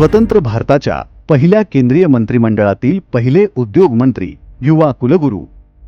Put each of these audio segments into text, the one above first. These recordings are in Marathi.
स्वतंत्र भारताच्या पहिल्या केंद्रीय मंत्रिमंडळातील पहिले उद्योग मंत्री युवा कुलगुरू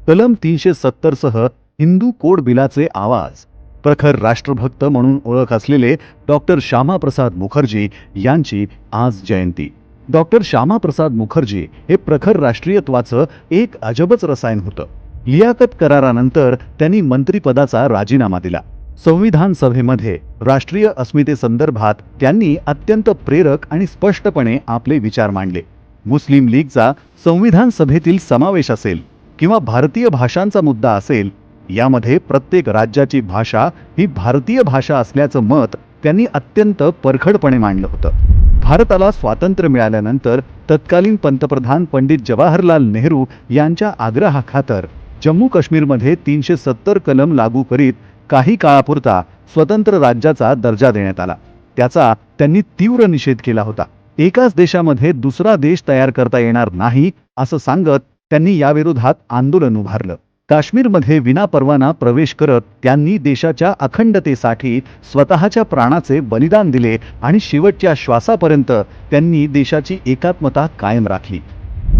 कलम तीनशे सत्तर सह हिंदू कोड बिलाचे आवाज प्रखर राष्ट्रभक्त म्हणून ओळख असलेले डॉक्टर श्यामाप्रसाद मुखर्जी यांची आज जयंती. डॉक्टर श्यामाप्रसाद मुखर्जी हे प्रखर राष्ट्रीयत्वाचं एक अजबच रसायन होतं. लियाकत करारानंतर त्यांनी मंत्रिपदाचा राजीनामा दिला. संविधान सभेमध्ये राष्ट्रीय अस्मितेसंदर्भात त्यांनी अत्यंत प्रेरक आणि स्पष्टपणे आपले विचार मांडले. मुस्लिम लीगचा संविधान सभेतील समावेश असेल किंवा भारतीय भाषांचा मुद्दा असेल यामध्ये प्रत्येक राज्याची भाषा ही भारतीय भाषा असल्याचं मत त्यांनी अत्यंत परखडपणे मांडलं होतं. भारताला स्वातंत्र्य मिळाल्यानंतर तत्कालीन पंतप्रधान पंडित जवाहरलाल नेहरू यांच्या आग्रहाखातर जम्मू काश्मीरमध्ये तीनशे सत्तर कलम लागू करीत काही काळापुरता स्वतंत्र राज्याचा दर्जा देण्यात आला. त्याचा त्यांनी तीव्र निषेध केला होता. एकाच देशामध्ये दुसरा देश तयार करता येणार नाही असं सांगत त्यांनी याविरोधात आंदोलन उभारलं. काश्मीरमध्ये विनापरवाना प्रवेश करत त्यांनी देशाच्या अखंडतेसाठी स्वतःच्या प्राणाचे बलिदान दिले आणि शेवटच्या श्वासापर्यंत त्यांनी देशाची एकात्मता कायम राखली.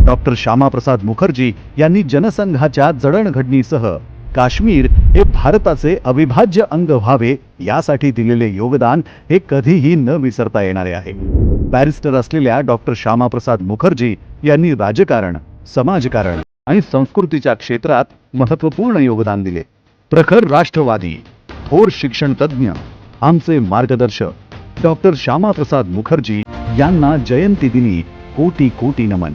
डॉक्टर श्यामाप्रसाद मुखर्जी यांनी जनसंघाच्या जडणघडणीसह काश्मीर हे भारताचे अविभाज्य अंग व्हावे यासाठी दिलेले योगदान हे कधीही न विसरता येणारे आहे. बॅरिस्टर असलेल्या डॉक्टर श्यामाप्रसाद मुखर्जी यांनी राजकारण समाजकारण आणि संस्कृतीच्या क्षेत्रात महत्त्वपूर्ण योगदान दिले. प्रखर राष्ट्रवादी थोर शिक्षण तज्ज्ञ आमचे मार्गदर्शक डॉक्टर श्यामाप्रसाद मुखर्जी यांना जयंती दिनी कोटी कोटी नमन.